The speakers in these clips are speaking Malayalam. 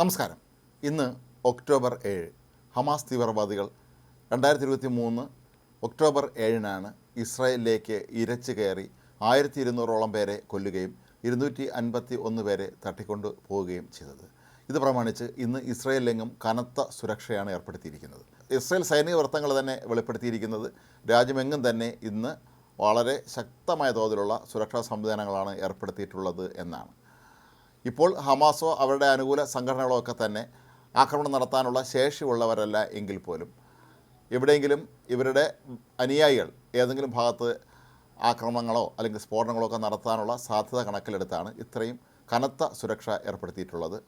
നമസ്കാരം. ഇന്ന് ഒക്ടോബർ ഏഴ്. ഹമാസ് തീവ്രവാദികൾ രണ്ടായിരത്തി ഇരുപത്തി മൂന്ന് ഒക്ടോബർ ഏഴിനാണ് ഇസ്രായേലിലേക്ക് ഇരച്ചു കയറി ആയിരത്തി ഇരുന്നൂറോളം പേരെ കൊല്ലുകയും ഇരുന്നൂറ്റി അൻപത്തി ഒന്ന് പേരെ തട്ടിക്കൊണ്ടു പോവുകയും ചെയ്തത്. ഇത് പ്രമാണിച്ച് ഇന്ന് ഇസ്രായേലിലെങ്ങും കനത്ത സുരക്ഷയാണ് ഏർപ്പെടുത്തിയിരിക്കുന്നത്. ഇസ്രായേൽ സൈനിക വൃത്തങ്ങൾ തന്നെ വെളിപ്പെടുത്തിയിരിക്കുന്നത് രാജ്യമെങ്ങും തന്നെ ഇന്ന് വളരെ ശക്തമായ തോതിലുള്ള സുരക്ഷാ സംവിധാനങ്ങളാണ് ഏർപ്പെടുത്തിയിട്ടുള്ളത് എന്നാണ്. ഇപ്പോൾ ഹമാസോ അവരുടെ അനുകൂല സംഘടനകളോ ഒക്കെ തന്നെ ആക്രമണം നടത്താനുള്ള ശേഷിയുള്ളവരല്ല എങ്കിൽ പോലും. എവിടെയെങ്കിലും ഇവരുടെ അനുയായികൾ ഏതെങ്കിലും ഭാഗത്ത് ആക്രമണങ്ങളോ അല്ലെങ്കിൽ സ്ഫോടനങ്ങളോ ഒക്കെ നടത്താനുള്ള സാധ്യത കണക്കിലെടുത്താണ് ഇത്രയും കനത്ത സുരക്ഷ ഏർപ്പെടുത്തിയിട്ടുള്ളത്.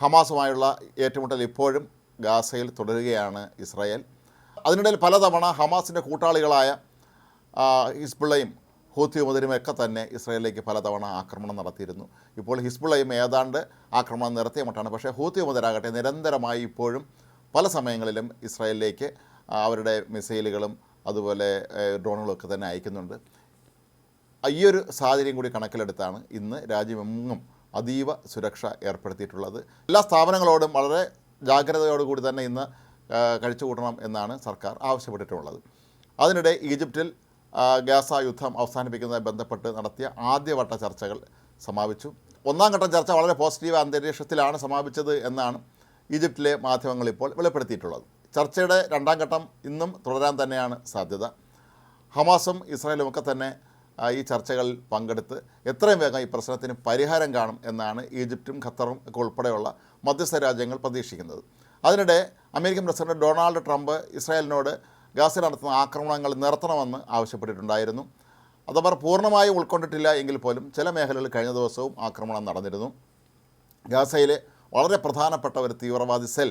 ഹമാസുമായുള്ള ഏറ്റുമുട്ടൽ ഇപ്പോഴും ഗാസയിൽ തുടരുകയാണ് ഇസ്രായേൽ. അതിനിടയിൽ പലതവണ ഹമാസിന്റെ കൂട്ടാളികളായ ഹിസ്ബുള്ളയും ഹൂത്തിയുമതിരും മുതലുമൊക്കെ തന്നെ ഇസ്രായേലിലേക്ക് പലതവണ ആക്രമണം നടത്തിയിരുന്നു. ഇപ്പോൾ ഹിസ്ബുള്ളയും ഏതാണ്ട് ആക്രമണം നിർത്തിയ മട്ടാണ്. പക്ഷേ ഹൂത്തി മുതലാകട്ടെ നിരന്തരമായി ഇപ്പോഴും പല സമയങ്ങളിലും ഇസ്രായേലിലേക്ക് അവരുടെ മിസൈലുകളും അതുപോലെ ഡ്രോണുകളൊക്കെ തന്നെ അയക്കുന്നുണ്ട്. ഈ ഒരു സാഹചര്യം കൂടി കണക്കിലെടുത്താണ് ഇന്ന് രാജ്യമെങ്ങും അതീവ സുരക്ഷ ഏർപ്പെടുത്തിയിട്ടുള്ളത്. എല്ലാ സ്ഥാപനങ്ങളോടും വളരെ ജാഗ്രതയോടുകൂടി തന്നെ ഇന്ന് കഴിച്ചു കഴിച്ചുകൂട്ടണം എന്നാണ് സർക്കാർ ആവശ്യപ്പെട്ടിട്ടുള്ളത്. അതിനിടെ ഈജിപ്തിൽ ഗാസ യുദ്ധം അവസാനിപ്പിക്കുന്നതുമായി ബന്ധപ്പെട്ട് നടത്തിയ ആദ്യവട്ട ചർച്ചകൾ സമാപിച്ചു. ഒന്നാം ഘട്ട ചർച്ച വളരെ പോസിറ്റീവ് അന്തരീക്ഷത്തിലാണ് സമാപിച്ചത് എന്നാണ് ഈജിപ്തിലെ മാധ്യമങ്ങൾ ഇപ്പോൾ വെളിപ്പെടുത്തിയിട്ടുള്ളത്. ചർച്ചയുടെ രണ്ടാം ഘട്ടം ഇന്നും തുടരാൻ തന്നെയാണ് സാധ്യത. ഹമാസും ഇസ്രായേലും ഒക്കെ തന്നെ ഈ ചർച്ചകളിൽ പങ്കെടുത്ത് എത്രയും വേഗം ഈ പ്രശ്നത്തിന് പരിഹാരം കാണും എന്നാണ് ഈജിപ്തും ഖത്തറും ഒക്കെ ഉൾപ്പെടെയുള്ള മധ്യസ്ഥ രാജ്യങ്ങൾ പ്രതീക്ഷിക്കുന്നത്. അതിനിടെ അമേരിക്കൻ പ്രസിഡന്റ് ഡൊണാൾഡ് ട്രംപ് ഇസ്രായേലിനോട് ഗാസയിൽ നടത്തുന്ന ആക്രമണങ്ങൾ നിർത്തണമെന്ന് ആവശ്യപ്പെട്ടിട്ടുണ്ടായിരുന്നു. അതവർ പൂർണമായും ഉൾക്കൊണ്ടിട്ടില്ല എങ്കിൽ പോലും ചില മേഖലകളിൽ കഴിഞ്ഞ ദിവസവും ആക്രമണം നടന്നിരുന്നു. ഗാസയിലെ വളരെ പ്രധാനപ്പെട്ട ഒരു തീവ്രവാദി സെൽ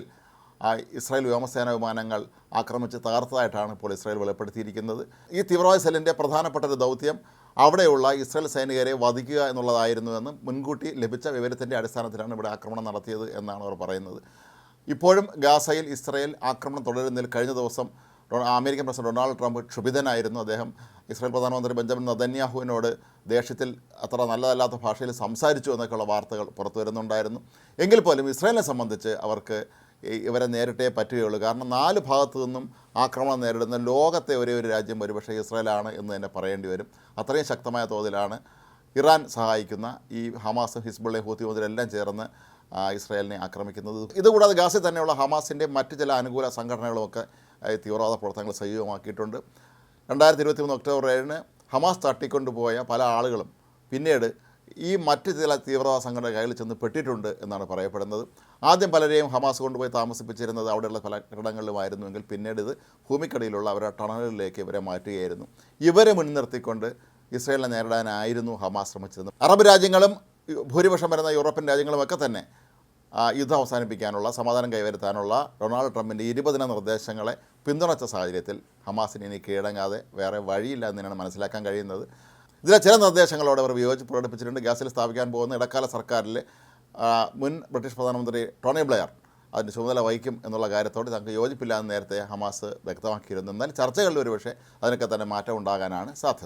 ഇസ്രായേൽ വ്യോമസേന വിമാനങ്ങൾ ആക്രമിച്ച് തകർത്തതായിട്ടാണ് ഇപ്പോൾ ഇസ്രായേൽ വെളിപ്പെടുത്തിയിരിക്കുന്നത്. ഈ തീവ്രവാദി സെല്ലിന്റെ പ്രധാനപ്പെട്ട ഒരു ദൗത്യം അവിടെയുള്ള ഇസ്രായേൽ സൈനികരെ വധിക്കുക എന്നുള്ളതായിരുന്നുവെന്ന് മുൻകൂട്ടി ലഭിച്ച വിവരത്തിന്റെ അടിസ്ഥാനത്തിലാണ് ഇവിടെ ആക്രമണം നടത്തിയത് എന്നാണ് അവർ പറയുന്നത്. ഇപ്പോഴും ഗാസയിൽ ഇസ്രായേൽ ആക്രമണം തുടരുന്നതിൽ കഴിഞ്ഞ ദിവസം അമേരിക്കൻ പ്രസിഡന്റ് ഡൊണാൾഡ് ട്രംപ് ക്ഷുഭിതനായിരുന്നു. അദ്ദേഹം ഇസ്രായേൽ പ്രധാനമന്ത്രി ബെഞ്ചമിൻ നദന്യാഹുവിനോട് ദേഷ്യത്തിൽ അത്ര നല്ലതല്ലാത്ത ഭാഷയിൽ സംസാരിച്ചു എന്നൊക്കെയുള്ള വാർത്തകൾ പുറത്തു വരുന്നുണ്ടായിരുന്നു. എങ്കിൽ പോലും ഇസ്രായേലിനെ സംബന്ധിച്ച് അവർക്ക് ഇവരെ നേരിട്ടേ പറ്റുകയുള്ളൂ. കാരണം നാല് ഭാഗത്തു നിന്നും ആക്രമണം നേരിടുന്ന ലോകത്തെ ഒരേ ഒരു രാജ്യം ഒരുപക്ഷെ ഇസ്രായേലാണ് എന്ന് തന്നെ പറയേണ്ടി വരും. അത്രയും ശക്തമായ തോതിലാണ് ഇറാൻ സഹായിക്കുന്ന ഈ ഹമാസും ഹിസ്ബുള്ളയും ഹൂത്തി മുതലെല്ലാം ചേർന്ന് ഇസ്രായേലിനെ ആക്രമിക്കുന്നത്. ഇതുകൂടാതെ ഗാസിൽ തന്നെയുള്ള ഹമാസിന്റെ മറ്റ് ചില അനുകൂല സംഘടനകളുമൊക്കെ തീവ്രവാദ പ്രവർത്തനങ്ങൾ സജീവമാക്കിയിട്ടുണ്ട്. രണ്ടായിരത്തി ഇരുപത്തി മൂന്ന് ഒക്ടോബർ ഏഴിന് ഹമാസ് തട്ടിക്കൊണ്ടുപോയ പല ആളുകളും പിന്നീട് ഈ മറ്റ് ചില തീവ്രവാദ സംഘടന കയ്യിൽ ചെന്ന് പെട്ടിട്ടുണ്ട് എന്നാണ് പറയപ്പെടുന്നത്. ആദ്യം പലരെയും ഹമാസ് കൊണ്ടുപോയി താമസിപ്പിച്ചിരുന്നത് അവിടെയുള്ള പല കെട്ടിടങ്ങളിലുമായിരുന്നുവെങ്കിൽ പിന്നീട് ഇത് ഭൂമിക്കടിയിലുള്ള അവരുടെ ടണലുകളിലേക്ക് ഇവരെ മാറ്റുകയായിരുന്നു. ഇവരെ മുൻനിർത്തിക്കൊണ്ട് ഇസ്രയേലിനെ നേരിടാനായിരുന്നു ഹമാസ് ശ്രമിച്ചിരുന്നത്. അറബ് രാജ്യങ്ങളും ഭൂരിപക്ഷം വരുന്ന യൂറോപ്യൻ രാജ്യങ്ങളുമൊക്കെ തന്നെ യുദ്ധം അവസാനിപ്പിക്കാനുള്ള സമാധാനം കൈവരുത്താനുള്ള ഡൊണാൾഡ് ട്രംപിന്റെ ഇരുപതിന നിർദ്ദേശങ്ങളെ പിന്തുണച്ച സാഹചര്യത്തിൽ ഹമാസിന് ഇനി കീഴടങ്ങാതെ വേറെ വഴിയില്ല എന്ന് തന്നെയാണ് മനസ്സിലാക്കാൻ കഴിയുന്നത്. ഇതിലെ ചില നിർദ്ദേശങ്ങളോട് അവർ വിയോജിപ്പ് പ്രകടിപ്പിച്ചിട്ടുണ്ട്. ഗ്യാസിൽ സ്ഥാപിക്കാൻ പോകുന്ന ഇടക്കാല സർക്കാരിൽ മുൻ ബ്രിട്ടീഷ് പ്രധാനമന്ത്രി ടോണി ബ്ലെയർ അതിന്റെ ചുമതല വഹിക്കും എന്നുള്ള കാര്യത്തോട് തങ്ങൾക്ക് യോജിപ്പില്ല എന്ന് നേരത്തെ ഹമാസ് വ്യക്തമാക്കിയിരുന്നു. എന്നാൽ ചർച്ചകളിൽ ഒരുപക്ഷെ അതിനൊക്കെ തന്നെ മാറ്റം ഉണ്ടാകാനാണ് സാധ്യത.